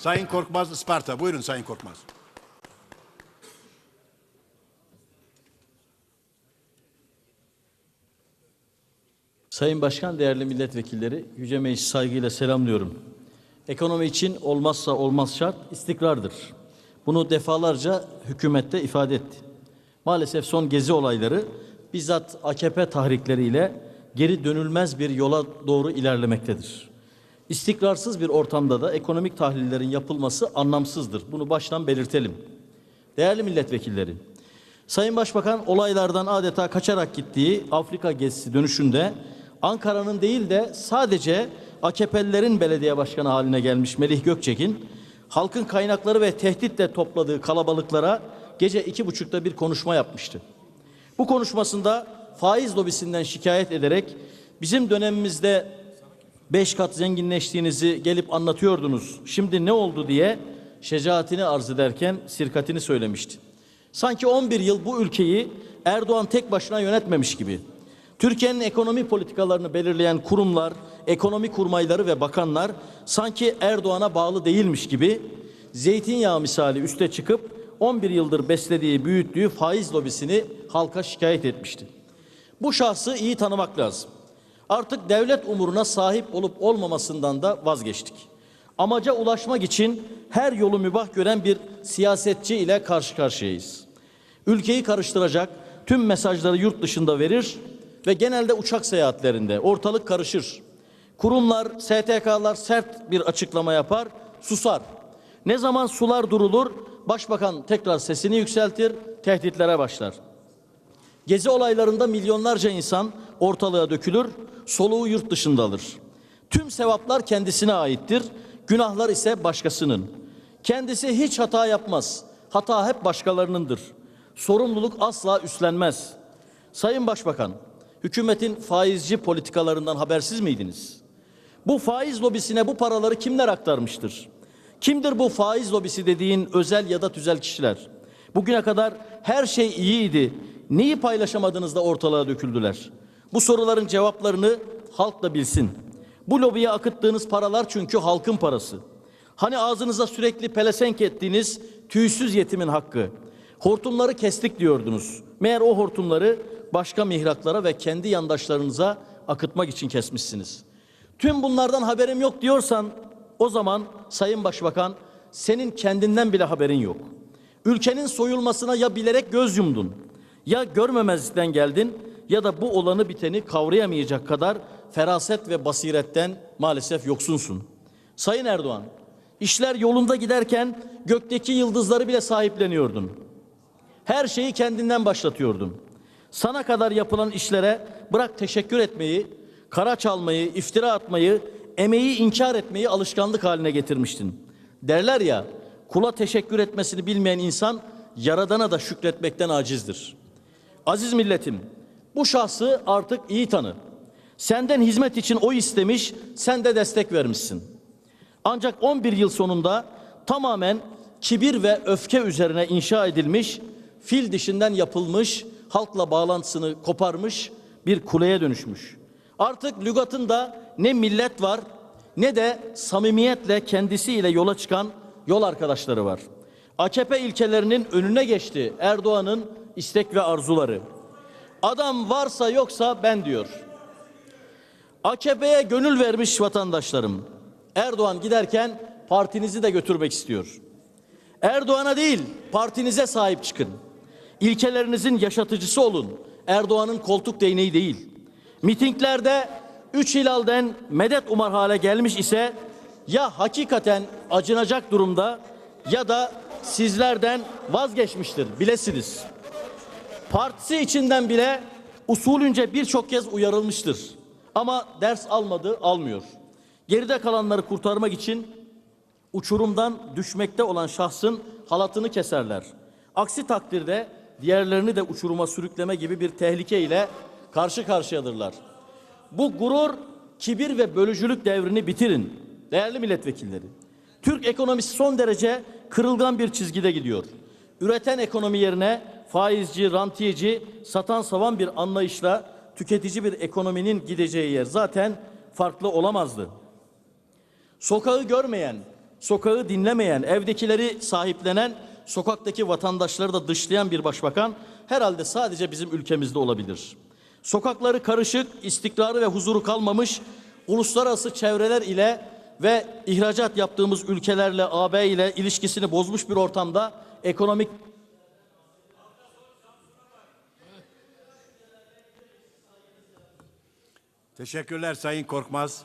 Sayın Korkmaz Isparta. Buyurun Sayın Korkmaz. Sayın Başkan, değerli milletvekilleri, Yüce Meclis saygıyla selamlıyorum. Ekonomi için olmazsa olmaz şart istikrardır. Bunu defalarca hükümette ifade etti. Maalesef son gezi olayları bizzat AKP tahrikleriyle geri dönülmez bir yola doğru ilerlemektedir. İstikrarsız bir ortamda da ekonomik tahlillerin yapılması anlamsızdır. Bunu baştan belirtelim. Değerli milletvekilleri, Sayın Başbakan olaylardan adeta kaçarak gittiği Afrika gezisi dönüşünde Ankara'nın değil de sadece AKP'lilerin belediye başkanı haline gelmiş Melih Gökçek'in halkın kaynakları ve tehditle topladığı kalabalıklara gece iki buçukta bir konuşma yapmıştı. Bu konuşmasında faiz lobisinden şikayet ederek bizim dönemimizde beş kat zenginleştiğinizi gelip anlatıyordunuz. Şimdi ne oldu diye şecaatini arz ederken sirkatini söylemişti. Sanki 11 yıl bu ülkeyi Erdoğan tek başına yönetmemiş gibi. Türkiye'nin ekonomi politikalarını belirleyen kurumlar, ekonomi kurmayları ve bakanlar sanki Erdoğan'a bağlı değilmiş gibi zeytinyağı misali üste çıkıp 11 yıldır beslediği, büyüttüğü faiz lobisini halka şikayet etmişti. Bu şahsı iyi tanımak lazım. Artık devlet umuruna sahip olup olmamasından da vazgeçtik. Amaca ulaşmak için her yolu mübah gören bir siyasetçi ile karşı karşıyayız. Ülkeyi karıştıracak tüm mesajları yurt dışında verir ve genelde uçak seyahatlerinde ortalık karışır. Kurumlar, STK'lar sert bir açıklama yapar, susar. Ne zaman sular durulur, başbakan tekrar sesini yükseltir, tehditlere başlar. Gezi olaylarında milyonlarca insan ortalığa dökülür, soluğu yurt dışında alır. Tüm sevaplar kendisine aittir, günahlar ise başkasının. Kendisi hiç hata yapmaz. Hata hep başkalarınındır. Sorumluluk asla üstlenmez. Sayın Başbakan, hükümetin faizci politikalarından habersiz miydiniz? Bu faiz lobisine bu paraları kimler aktarmıştır? Kimdir bu faiz lobisi dediğin özel ya da tüzel kişiler? Bugüne kadar her şey iyiydi. Neyi paylaşamadınız da ortalığa döküldüler? Bu soruların cevaplarını halk da bilsin. Bu lobiye akıttığınız paralar çünkü halkın parası. Hani ağzınıza sürekli pelesenk ettiğiniz tüysüz yetimin hakkı. Hortumları kestik diyordunuz. Meğer o hortumları başka mihraklara ve kendi yandaşlarınıza akıtmak için kesmişsiniz. Tüm bunlardan haberim yok diyorsan o zaman Sayın Başbakan senin kendinden bile haberin yok. Ülkenin soyulmasına ya bilerek göz yumdun, ya görmemezlikten geldin ya da bu olanı biteni kavrayamayacak kadar feraset ve basiretten maalesef yoksunsun. Sayın Erdoğan, işler yolunda giderken gökteki yıldızları bile sahipleniyordun. Her şeyi kendinden başlatıyordun. Sana kadar yapılan işlere bırak teşekkür etmeyi, kara çalmayı, iftira atmayı, emeği inkar etmeyi alışkanlık haline getirmiştin. Derler ya, kula teşekkür etmesini bilmeyen insan yaradana da şükretmekten acizdir. Aziz milletim, bu şahsı artık iyi tanı. Senden hizmet için o istemiş, sen de destek vermişsin. Ancak 11 yıl sonunda tamamen kibir ve öfke üzerine inşa edilmiş, fil dişinden yapılmış, halkla bağlantısını koparmış bir kuleye dönüşmüş. Artık lügatında ne millet var ne de samimiyetle kendisiyle yola çıkan yol arkadaşları var. AKP ilkelerinin önüne geçti Erdoğan'ın istek ve arzuları. Adam varsa yoksa ben diyor. AKP'ye gönül vermiş vatandaşlarım. Erdoğan giderken partinizi de götürmek istiyor. Erdoğan'a değil, partinize sahip çıkın. İlkelerinizin yaşatıcısı olun. Erdoğan'ın koltuk değneği değil. Mitinglerde üç hilalden medet umar hale gelmiş ise ya hakikaten acınacak durumda ya da sizlerden vazgeçmiştir bilesiniz. Partisi içinden bile usulünce birçok kez uyarılmıştır. Ama ders almadı, almıyor. Geride kalanları kurtarmak için uçurumdan düşmekte olan şahsın halatını keserler. Aksi takdirde diğerlerini de uçuruma sürükleme gibi bir tehlike ile karşı karşıyadırlar. Bu gurur, kibir ve bölücülük devrini bitirin. Değerli milletvekilleri. Türk ekonomisi son derece kırılgan bir çizgide gidiyor. Üreten ekonomi yerine faizci, rantiyeci, satan savan bir anlayışla tüketici bir ekonominin gideceği yer zaten farklı olamazdı. Sokağı görmeyen, sokağı dinlemeyen, evdekileri sahiplenen, sokaktaki vatandaşları da dışlayan bir başbakan herhalde sadece bizim ülkemizde olabilir. Sokakları karışık, istikrarı ve huzuru kalmamış, uluslararası çevreler ile ve ihracat yaptığımız ülkelerle, AB ile ilişkisini bozmuş bir ortamda ekonomik Teşekkürler Sayın Korkmaz.